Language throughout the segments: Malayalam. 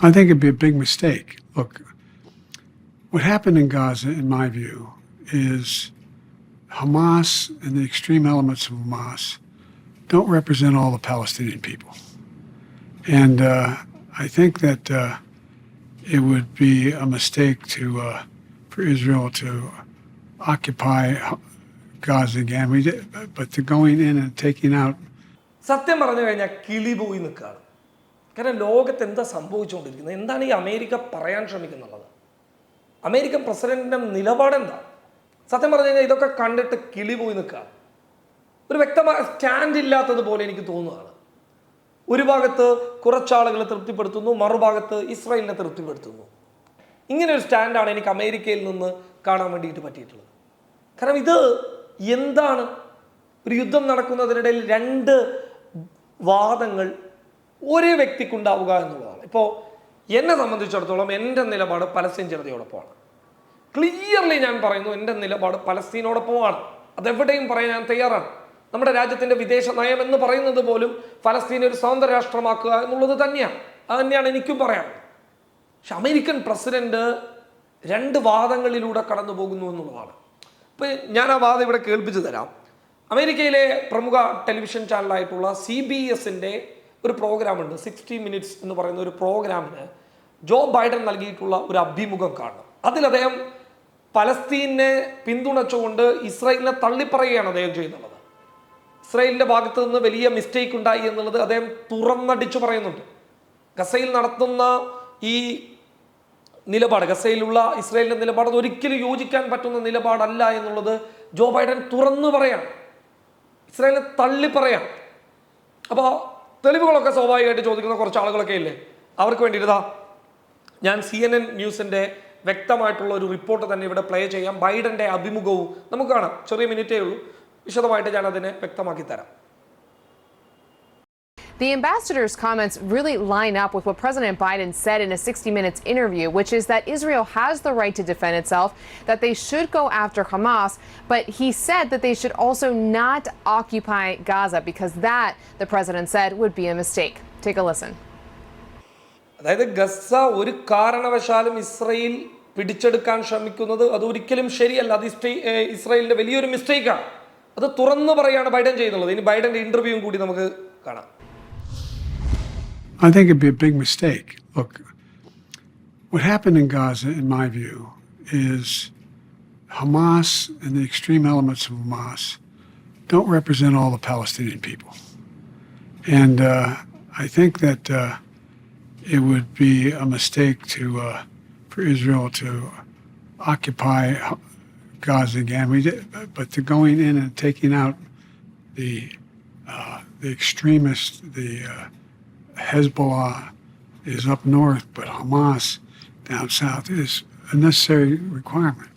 I think it'd be a big mistake. Look, what happened in Gaza, in my view, is Hamas and the extreme elements of Hamas don't represent all the Palestinian people. And uh, I think that uh, it would be a mistake to uh, for Israel to occupy Gaza again. We did, but to going in and taking out സത്യം പറഞ്ഞു കഴിഞ്ഞാൽ കിളി പോയി നിൽക്കുകയാണ് കാരണം ലോകത്ത് എന്താ സംഭവിച്ചുകൊണ്ടിരിക്കുന്നത്? എന്താണ് ഈ അമേരിക്ക പറയാൻ ശ്രമിക്കുന്നുള്ളത്? അമേരിക്കൻ പ്രസിഡന്റിന്റെ നിലപാടെന്താ? സത്യം പറഞ്ഞു കഴിഞ്ഞാൽ ഇതൊക്കെ കണ്ടിട്ട് കിളി പോയി നിൽക്കുക. ഒരു വ്യക്തമായ സ്റ്റാൻഡ് ഇല്ലാത്തതുപോലെ എനിക്ക് തോന്നുകയാണ്. ഒരു ഭാഗത്ത് കുറച്ചാളുകളെ തൃപ്തിപ്പെടുത്തുന്നു മറുഭാഗത്ത് ഇസ്രായേലിനെ തൃപ്തിപ്പെടുത്തുന്നു. ഇങ്ങനെ ഒരു സ്റ്റാൻഡാണ് എനിക്ക് അമേരിക്കയിൽ നിന്ന് കാണാൻ വേണ്ടിയിട്ട് പറ്റിയിട്ടുള്ളത്. കാരണം ഇത് എന്താണ്? ഒരു യുദ്ധം നടക്കുന്നതിനിടയിൽ രണ്ട് വാദങ്ങൾ ഒരേ വ്യക്തിക്കുണ്ടാവുക എന്നുള്ളതാണ്. ഇപ്പോൾ എന്നെ സംബന്ധിച്ചിടത്തോളം എന്റെ നിലപാട് പലസ്തീൻ ജനതയോടൊപ്പമാണ്. ക്ലിയർലി ഞാൻ പറയുന്നു എന്റെ നിലപാട് പലസ്തീനോടൊപ്പമാണ്. അതെവിടെയും പറയാൻ ഞാൻ തയ്യാറാണ്. നമ്മുടെ രാജ്യത്തിന്റെ വിദേശ നയം എന്ന് പറയുന്നത് പോലും ഫലസ്തീനെ ഒരു സ്വതന്ത്ര രാഷ്ട്രമാക്കുക എന്നുള്ളത് തന്നെയാണ്. അത് തന്നെയാണ് എനിക്കും പറയാൻ പക്ഷെ അമേരിക്കൻ പ്രസിഡന്റ് രണ്ട് വാദങ്ങളിലൂടെ കടന്നു പോകുന്നു എന്നുള്ളതാണ്. ഇപ്പം ഞാൻ ആ വാദം ഇവിടെ കേൾപ്പിച്ചു തരാം. അമേരിക്കയിലെ പ്രമുഖ ടെലിവിഷൻ ചാനലായിട്ടുള്ള സി ബി എസിന്റെ ഒരു പ്രോഗ്രാമുണ്ട് സിക്സ്റ്റി മിനിറ്റ്സ് എന്ന് പറയുന്ന ഒരു പ്രോഗ്രാമിന് ജോ ബൈഡൻ നൽകിയിട്ടുള്ള ഒരു അഭിമുഖം കാണണം. അതിൽ അദ്ദേഹം പലസ്തീനെ പിന്തുണച്ചുകൊണ്ട് ഇസ്രായേലിനെ തള്ളിപ്പറയുകയാണ് അദ്ദേഹം ചെയ്യുന്നുള്ളത്. ഇസ്രായേലിന്റെ ഭാഗത്ത് നിന്ന് വലിയ മിസ്റ്റേക്ക് ഉണ്ടായി എന്നുള്ളത് അദ്ദേഹം തുറന്നടിച്ചു പറയുന്നുണ്ട്. ഗസയിൽ നടത്തുന്ന ഈ നിലപാട് ഗസയിലുള്ള ഇസ്രായേലിന്റെ നിലപാട് ഒരിക്കലും യോജിക്കാൻ പറ്റുന്ന നിലപാടല്ല എന്നുള്ളത് ജോ ബൈഡൻ തുറന്നു പറയാണ്. ഇസ്രായേലിനെ തള്ളി പറയാം അപ്പോൾ തെളിവുകളൊക്കെ സ്വാഭാവികമായിട്ട് ചോദിക്കുന്ന കുറച്ച് ആളുകളൊക്കെ ഇല്ലേ? അവർക്ക് വേണ്ടിയിട്ടാ ഞാൻ സി എൻ എൻ ന്യൂസിന്റെ വ്യക്തമായിട്ടുള്ള ഒരു റിപ്പോർട്ട് തന്നെ ഇവിടെ പ്ലേ ചെയ്യാം. ബൈഡന്റെ അഭിമുഖവും നമുക്ക് കാണാം. ചെറിയ മിനിറ്റേ ഉള്ളൂ. വിശദമായിട്ട് ഞാൻ അതിനെ വ്യക്തമാക്കി തരാം. The ambassador's comments really line up with what President Biden said in a 60 Minutes interview, which is that Israel has the right to defend itself, that they should go after Hamas, but he said that they should also not occupy Gaza because that, the president said, would be a mistake. Take a listen. അതായത് ഗസ ഒരു കാരണവശാലും ഇസ്രയേൽ പിടിച്ചെടുക്കാൻ ശ്രമിക്കുന്നത് അത് ഒരിക്കലും ശരിയല്ല അത് ഇസ്രേ- ഏ, ഇസ്രായേലിന്റെ വലിയൊരു മിസ്റ്റേക്കാണ് അത് തുറന്നു പറയാണ് ബൈഡൻ ചെയ്യുന്നുള്ളത് ഇനി ബൈഡന്റെ ഇന്റർവ്യൂവും കൂടി നമുക്ക് കാണാം I think it'd be a big mistake. Look, what happened in Gaza, in my view, is Hamas and the extreme elements of Hamas don't represent all the Palestinian people. And uh, I think that uh, it would be a mistake to uh, for Israel to occupy Gaza again. We did, but to going in and taking out the uh, the extremists, the uh, Hezbollah is up north, but Hamas down south is a necessary requirement.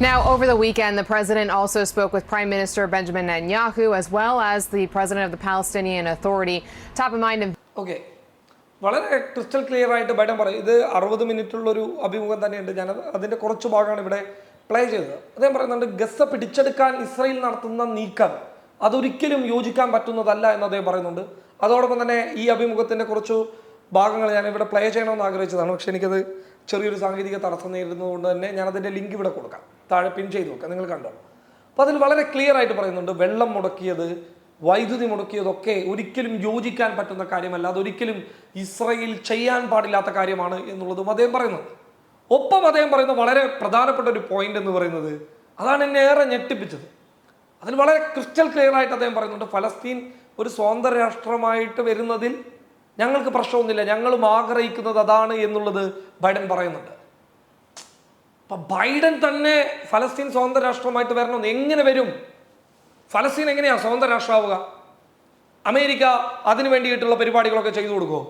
Now, over the weekend, the president also spoke with Prime Minister Benjamin Netanyahu as well as the president of the Palestinian Authority. Top of mind Okay. വളരെ ക്രിസ്റ്റൽ ക്ലിയർ ആയിട്ട് ബൈഡൻ പറയും ഇത് അറുപത് മിനിറ്റുള്ളൊരു അഭിമുഖം തന്നെയുണ്ട് ഞാൻ അതിന്റെ കുറച്ച് ഭാഗമാണ് ഇവിടെ പ്ലേ ചെയ്തത് അദ്ദേഹം പറയുന്നുണ്ട് ഗസ പിടിച്ചെടുക്കാൻ ഇസ്രയേൽ നടത്തുന്ന നീക്കം അതൊരിക്കലും യോജിക്കാൻ പറ്റുന്നതല്ല എന്ന് അദ്ദേഹം പറയുന്നുണ്ട് അതോടൊപ്പം തന്നെ ഈ അഭിമുഖത്തിന്റെ കുറച്ച് ഭാഗങ്ങൾ ഞാൻ ഇവിടെ പ്ലേ ചെയ്യണമെന്ന് ആഗ്രഹിച്ചതാണ്. പക്ഷെ എനിക്കത് ചെറിയൊരു സാങ്കേതിക തടസ്സം നേരിടുന്നതുകൊണ്ട് തന്നെ ഞാൻ അതിന്റെ ലിങ്ക് ഇവിടെ കൊടുക്കാം. താഴെ പിൻ ചെയ്ത് നോക്കാം നിങ്ങൾ കണ്ടോ? അപ്പോൾ അതിൽ വളരെ ക്ലിയർ ആയിട്ട് പറയുന്നുണ്ട് വെള്ളം മുടക്കിയത് വൈദ്യുതി മുടക്കിയതൊക്കെ ഒരിക്കലും യോജിക്കാൻ പറ്റുന്ന കാര്യമല്ല. അതൊരിക്കലും ഇസ്രയേൽ ചെയ്യാൻ പാടില്ലാത്ത കാര്യമാണ് എന്നുള്ളതും അദ്ദേഹം പറയുന്നുണ്ട്. ഒപ്പം അദ്ദേഹം പറയുന്ന വളരെ പ്രധാനപ്പെട്ട ഒരു പോയിന്റ് എന്ന് പറയുന്നത് അതാണ് എന്നെ ഏറെ ഞെട്ടിപ്പിച്ചത്. അതിൽ വളരെ ക്രിസ്റ്റൽ ക്ലിയർ ആയിട്ട് അദ്ദേഹം പറയുന്നുണ്ട് ഫലസ്തീൻ ഒരു സ്വതന്ത്ര രാഷ്ട്രമായിട്ട് വരുന്നതിൽ ഞങ്ങൾക്ക് പ്രശ്നമൊന്നുമില്ല. ഞങ്ങളും ആഗ്രഹിക്കുന്നത് അതാണ് എന്നുള്ളത് ബൈഡൻ പറയുന്നുണ്ട്. അപ്പൊ ബൈഡൻ തന്നെ ഫലസ്തീൻ സ്വതന്ത്ര രാഷ്ട്രമായിട്ട് വരണമെന്ന് എങ്ങനെ വരും? ഫലസ്തീൻ എങ്ങനെയാ സ്വതന്ത്ര രാഷ്ട്രമാവുക അമേരിക്ക അതിനു വേണ്ടിയിട്ടുള്ള പരിപാടികളൊക്കെ ചെയ്തു കൊടുക്കുമോ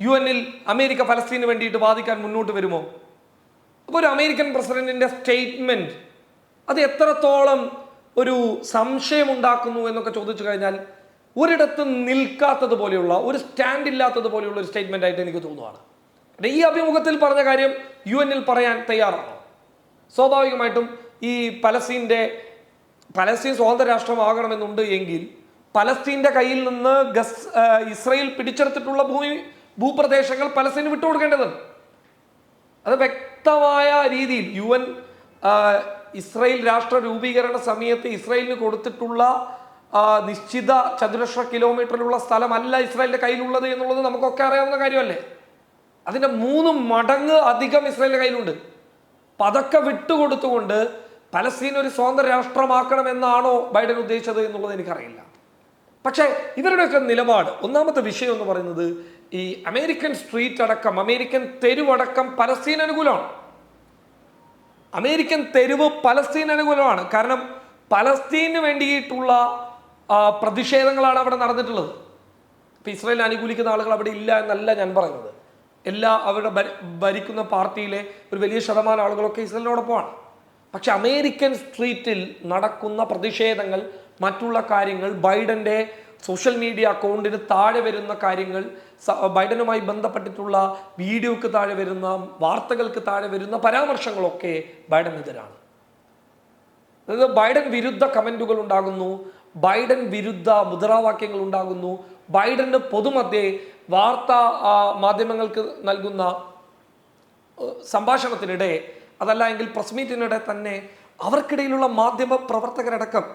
യു എനിൽ അമേരിക്ക ഫലസ്തീന് വേണ്ടിയിട്ട് വാദിക്കാൻ മുന്നോട്ട് വരുമോ? അപ്പോൾ ഒരു അമേരിക്കൻ പ്രസിഡന്റിന്റെ സ്റ്റേറ്റ്മെന്റ് അത് എത്രത്തോളം ഒരു സംശയം ഉണ്ടാക്കുന്നു എന്നൊക്കെ ചോദിച്ചു കഴിഞ്ഞാൽ ഒരിടത്ത് നിൽക്കാത്തത് പോലെയുള്ള ഒരു സ്റ്റാൻഡ് ഇല്ലാത്തത് പോലെയുള്ള ഒരു സ്റ്റേറ്റ്മെന്റ് ആയിട്ട് എനിക്ക് തോന്നുവാണ്. ഈ അഭിമുഖത്തിൽ പറഞ്ഞ കാര്യം യു എന്നിൽ പറയാൻ തയ്യാറാണോ? സ്വാഭാവികമായിട്ടും ഈ പലസ്തീന്റെ പലസ്തീൻ സ്വതന്ത്ര രാഷ്ട്രമാകണമെന്നുണ്ട് എങ്കിൽ പലസ്തീന്റെ കയ്യിൽ നിന്ന് ഗസ് ഇസ്രയേൽ പിടിച്ചെടുത്തിട്ടുള്ള ഭൂമി ഭൂപ്രദേശങ്ങൾ പലസ്തീന് വിട്ടുകൊടുക്കേണ്ടതുണ്ട്. അത് വ്യക്തമായ രീതിയിൽ യു എൻ ഇസ്രായേൽ രാഷ്ട്ര രൂപീകരണ സമയത്ത് ഇസ്രയേലിന് കൊടുത്തിട്ടുള്ള നിശ്ചിത ചതുരശ്ര കിലോമീറ്ററിലുള്ള സ്ഥലമല്ല ഇസ്രായേലിന്റെ കയ്യിലുള്ളത് എന്നുള്ളത് നമുക്കൊക്കെ അറിയാവുന്ന കാര്യമല്ലേ? അതിന്റെ മൂന്ന് മടങ്ങ് അധികം ഇസ്രായേലിന്റെ കയ്യിലുണ്ട്. അപ്പൊ വിട്ടുകൊടുത്തുകൊണ്ട് പലസ്തീൻ ഒരു സ്വതന്ത്ര രാഷ്ട്രമാക്കണമെന്നാണോ ബൈഡൻ ഉദ്ദേശിച്ചത് എന്നുള്ളത് എനിക്കറിയില്ല. പക്ഷേ ഇവരുടെയൊക്കെ നിലപാട് ഒന്നാമത്തെ വിഷയം എന്ന് പറയുന്നത് ഈ അമേരിക്കൻ സ്ട്രീറ്റ് അടക്കം അമേരിക്കൻ തെരുവടക്കം പലസ്തീൻ അനുകൂലമാണ്. അമേരിക്കൻ തെരുവ് പലസ്തീൻ അനുകൂലമാണ്. കാരണം പലസ്തീന് വേണ്ടിയിട്ടുള്ള പ്രതിഷേധങ്ങളാണ് അവിടെ നടന്നിട്ടുള്ളത്. ഇപ്പം ഇസ്രയേൽ അനുകൂലിക്കുന്ന ആളുകൾ അവിടെ ഇല്ല എന്നല്ല ഞാൻ പറയുന്നത്. എല്ലാ അവരുടെ ഭരിക്കുന്ന പാർട്ടിയിലെ ഒരു വലിയ ശതമാനം ആളുകളൊക്കെ ഇസ്രയേലിനോടൊപ്പമാണ്. പക്ഷെ അമേരിക്കൻ സ്ട്രീറ്റിൽ നടക്കുന്ന പ്രതിഷേധങ്ങൾ മറ്റുള്ള കാര്യങ്ങൾ ബൈഡന്റെ സോഷ്യൽ മീഡിയ അക്കൗണ്ടിന് താഴെ വരുന്ന കാര്യങ്ങൾ ബൈഡനുമായി ബന്ധപ്പെട്ടിട്ടുള്ള വീഡിയോക്ക് താഴെ വരുന്ന വാർത്തകൾക്ക് താഴെ വരുന്ന പരാമർശങ്ങളൊക്കെ ബൈഡനെതിരാണ് അതായത് ബൈഡൻ വിരുദ്ധ കമന്റുകൾ ഉണ്ടാകുന്നു ബൈഡൻ വിരുദ്ധ മുദ്രാവാക്യങ്ങൾ ഉണ്ടാകുന്നു ബൈഡന് പൊതുമധ്യേ വാർത്താ മാധ്യമങ്ങൾക്ക് നൽകുന്ന സംഭാഷണത്തിനിടെ അതല്ല എങ്കിൽ പ്രസ് മീറ്റിനിടെ തന്നെ അവർക്കിടയിലുള്ള മാധ്യമ പ്രവർത്തകരടക്കം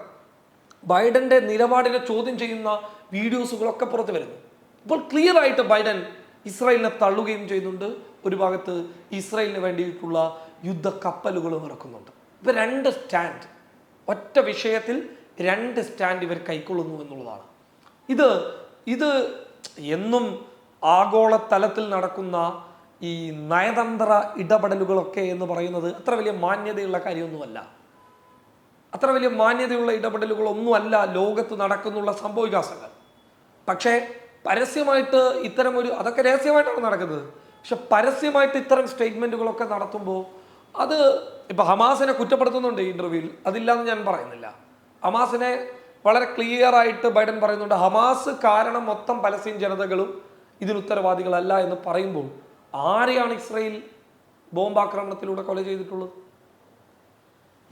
ബൈഡന്റെ നിലപാടിനെ ചോദ്യം ചെയ്യുന്ന വീഡിയോസുകളൊക്കെ പുറത്തു വരുന്നു. അപ്പോൾ ക്ലിയർ ആയിട്ട് ബൈഡൻ ഇസ്രായേലിനെ തള്ളുകയും ചെയ്യുന്നുണ്ട്. ഒരു ഭാഗത്ത് ഇസ്രായേലിന് വേണ്ടിയിട്ടുള്ള യുദ്ധ കപ്പലുകളും ഇറക്കുന്നുണ്ട്. ഇപ്പൊ രണ്ട് സ്റ്റാൻഡ്. ഒറ്റ വിഷയത്തിൽ രണ്ട് സ്റ്റാൻഡ് ഇവർ കൈക്കൊള്ളുന്നു എന്നുള്ളതാണ്. ഇത് ഇത് എന്നും ആഗോള തലത്തിൽ നടക്കുന്ന ഈ നയതന്ത്ര ഇടപെടലുകളൊക്കെ എന്ന് പറയുന്നത് അത്ര വലിയ മാന്യതയുള്ള കാര്യമൊന്നുമല്ല. അത്ര വലിയ മാന്യതയുള്ള ഇടപെടലുകളൊന്നുമല്ല ലോകത്ത് നടക്കുന്നുള്ള സംഭവവികാസങ്ങൾ പക്ഷേ പരസ്യമായിട്ട് ഇത്തരം ഒരു അതൊക്കെ രഹസ്യമായിട്ടാണ് നടക്കുന്നത്. പക്ഷെ പരസ്യമായിട്ട് ഇത്തരം സ്റ്റേറ്റ്മെന്റുകളൊക്കെ നടത്തുമ്പോൾ അത് ഇപ്പോൾ ഹമാസിനെ കുറ്റപ്പെടുത്തുന്നുണ്ട് ഈ ഇന്റർവ്യൂവിൽ. അതില്ലാന്ന് ഞാൻ പറയുന്നില്ല. ഹമാസിനെ വളരെ ക്ലിയർ ആയിട്ട് ബൈഡൻ പറയുന്നുണ്ട് ഹമാസ് കാരണം മൊത്തം പലസ്തീൻ ജനതകളും ഇതിന് ഉത്തരവാദികളല്ല എന്ന് പറയുമ്പോൾ ആരെയാണ് ഇസ്രയേൽ ബോംബാക്രമണത്തിലൂടെ കൊല ചെയ്തിട്ടുള്ളത്?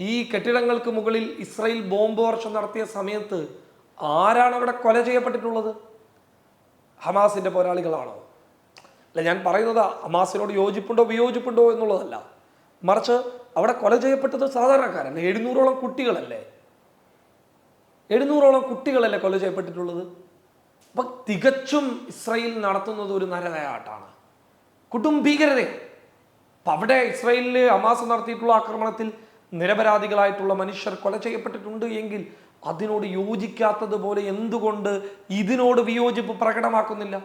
ഈ കെട്ടിടങ്ങൾക്ക് മുകളിൽ ഇസ്രയേൽ ബോംബ് വർഷം നടത്തിയ സമയത്ത് ആരാണ് അവിടെ കൊല ചെയ്യപ്പെട്ടിട്ടുള്ളത്? ഹമാസിന്റെ പോരാളികളാണോ? അല്ല ഞാൻ പറയുന്നത് ഹമാസിനോട് യോജിപ്പുണ്ടോ വിയോജിപ്പുണ്ടോ എന്നുള്ളതല്ല. മറിച്ച് അവിടെ കൊല ചെയ്യപ്പെട്ടത് സാധാരണക്കാരല്ല? എഴുന്നൂറോളം കുട്ടികളല്ലേ? എഴുന്നൂറോളം കുട്ടികളല്ലേ കൊല ചെയ്യപ്പെട്ടിട്ടുള്ളത്? അപ്പം തികച്ചും ഇസ്രയേൽ നടത്തുന്നത് ഒരു നരനയാട്ടാണ് കുടുംബീകരതയാണ് അപ്പം അവിടെ ഇസ്രയേലിൽ ഹമാസ് നടത്തിയിട്ടുള്ള ആക്രമണത്തിൽ നിരപരാധികളായിട്ടുള്ള മനുഷ്യർ കൊല ചെയ്യപ്പെട്ടിട്ടുണ്ട് എങ്കിൽ അതിനോട് യോജിക്കാത്തതുപോലെ എന്തുകൊണ്ട് ഇതിനോട് വിയോജിപ്പ് പ്രകടമാക്കുന്നില്ല?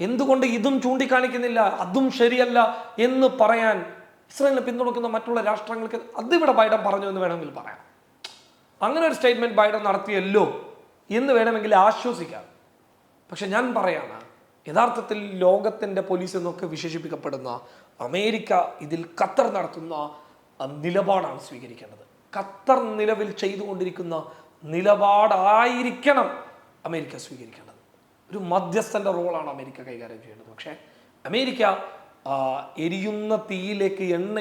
എന്തുകൊണ്ട് ഇതും ചൂണ്ടിക്കാണിക്കുന്നില്ല? അതും ശരിയല്ല എന്ന് പറയാൻ ഇസ്രായേലിനെ പിന്തുണയ്ക്കുന്ന മറ്റുള്ള രാഷ്ട്രങ്ങൾക്ക് അതിവിടെ ബൈഡൻ പറഞ്ഞു എന്ന് വേണമെങ്കിൽ പറയാം. അങ്ങനെ ഒരു സ്റ്റേറ്റ്മെന്റ് ബൈഡൻ നടത്തിയല്ലോ എന്ന് വേണമെങ്കിൽ ആശ്വസിക്കാം. പക്ഷെ ഞാൻ പറയാണ് യഥാർത്ഥത്തിൽ ലോകത്തിന്റെ പോലീസ് എന്നൊക്കെ വിശേഷിപ്പിക്കപ്പെടുന്ന അമേരിക്ക ഇതിൽ ഖത്തർ നടത്തുന്ന നിലപാടാണ് സ്വീകരിക്കേണ്ടത്. ഖത്തർ നിലവിൽ ചെയ്തുകൊണ്ടിരിക്കുന്ന നിലപാടായിരിക്കണം അമേരിക്ക സ്വീകരിക്കേണ്ടത്. ഒരു മധ്യസ്ഥന്റെ റോളാണ് അമേരിക്ക കൈകാര്യം ചെയ്യേണ്ടത്. പക്ഷേ അമേരിക്ക എരിയുന്ന തീയിലേക്ക് എണ്ണ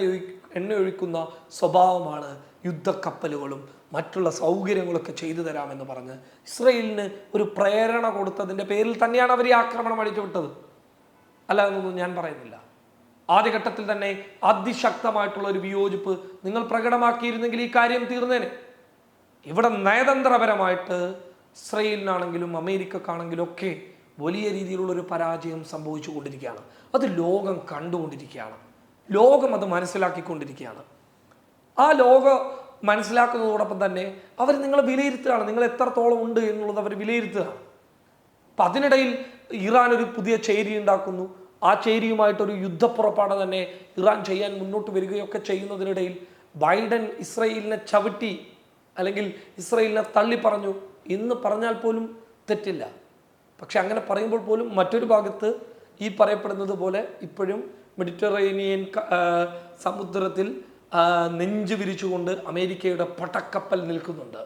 എണ്ണയൊഴിക്കുന്ന സ്വഭാവമാണ് യുദ്ധക്കപ്പലുകളും മറ്റുള്ള സൗകര്യങ്ങളൊക്കെ ചെയ്തു തരാമെന്ന് പറഞ്ഞ് ഇസ്രയേലിന് ഒരു പ്രേരണ കൊടുത്തതിന്റെ പേരിൽ തന്നെയാണ് അവർ ഈ ആക്രമണം അടിച്ചു വിട്ടത് അല്ല എന്നൊന്നും ഞാൻ പറയുന്നില്ല. ആദ്യഘട്ടത്തിൽ തന്നെ അതിശക്തമായിട്ടുള്ള ഒരു വിയോജിപ്പ് നിങ്ങൾ പ്രകടമാക്കിയിരുന്നെങ്കിൽ ഈ കാര്യം തീർന്നേനെ. ഇവിടെ നയതന്ത്രപരമായിട്ട് ഇസ്രയേലിനാണെങ്കിലും അമേരിക്കക്കാണെങ്കിലും ഒക്കെ വലിയ രീതിയിലുള്ള ഒരു പരാജയം സംഭവിച്ചു കൊണ്ടിരിക്കുകയാണ്. അത് ലോകം കണ്ടുകൊണ്ടിരിക്കുകയാണ്. ലോകം അത് മനസ്സിലാക്കിക്കൊണ്ടിരിക്കുകയാണ്. ആ ലോകം മനസ്സിലാക്കുന്നതോടൊപ്പം തന്നെ അവർ നിങ്ങളെ വിലയിരുത്തുകയാണ്. നിങ്ങൾ എത്രത്തോളം ഉണ്ട് എന്നുള്ളത് അവർ വിലയിരുത്തുകയാണ്. അപ്പം അതിനിടയിൽ ഇറാൻ ഒരു പുതിയ ചേരി ഉണ്ടാക്കുന്നു. ആ ചേരിയുമായിട്ടൊരു യുദ്ധപ്പുറപ്പാട് തന്നെ ഇറാൻ ചെയ്യാൻ മുന്നോട്ട് വരികയൊക്കെ ചെയ്യുന്നതിനിടയിൽ ബൈഡൻ ഇസ്രയേലിനെ ചവിട്ടി അല്ലെങ്കിൽ ഇസ്രയേലിനെ തള്ളി പറഞ്ഞു. എന്ന് പറഞ്ഞാൽ പോലും തെറ്റില്ല. പക്ഷെ അങ്ങനെ പറയുമ്പോൾ പോലും മറ്റൊരു ഭാഗത്ത് ഈ പറയപ്പെടുന്നത് പോലെ ഇപ്പോഴും മെഡിറ്ററേനിയൻ സമുദ്രത്തിൽ നെഞ്ചു വിരിച്ചുകൊണ്ട് അമേരിക്കയുടെ പടക്കപ്പൽ നിൽക്കുന്നുണ്ട്.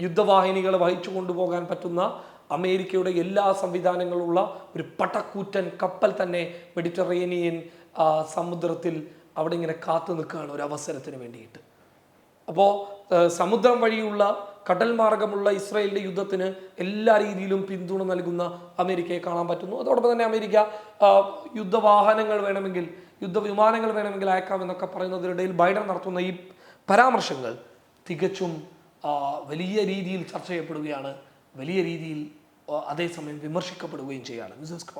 യുദ്ധവാഹിനികളെ വഹിച്ചു കൊണ്ടുപോകാൻ പറ്റുന്ന അമേരിക്കയുടെ എല്ലാ സംവിധാനങ്ങളുള്ള ഒരു പടക്കൂറ്റൻ കപ്പൽ തന്നെ മെഡിറ്ററേനിയൻ സമുദ്രത്തിൽ അവിടെ ഇങ്ങനെ കാത്തു നിൽക്കുകയാണ് ഒരു അവസരത്തിന് വേണ്ടിയിട്ട്. അപ്പോൾ സമുദ്രം വഴിയുള്ള കടൽ മാർഗമുള്ള ഇസ്രായേലിന്റെ യുദ്ധത്തിന് എല്ലാ രീതിയിലും പിന്തുണ നൽകുന്ന അമേരിക്കയെ കാണാൻ പറ്റുന്നു. അതോടൊപ്പം തന്നെ അമേരിക്ക യുദ്ധവാഹനങ്ങൾ വേണമെങ്കിൽ യുദ്ധവിമാനങ്ങൾ വേണമെങ്കിൽ അയക്കാം എന്നൊക്കെ പറയുന്നതിനിടയിൽ ബൈഡൻ നടത്തുന്ന ഈ പരാമർശങ്ങൾ തികച്ചും വലിയ രീതിയിൽ ചർച്ച ചെയ്യപ്പെടുകയാണ്. വലിയ രീതിയിൽ അതേസമയം വിമർശിക്കപ്പെടുകയും ചെയ്യുകയാണ് ന്യൂസ് ഡെസ്ക്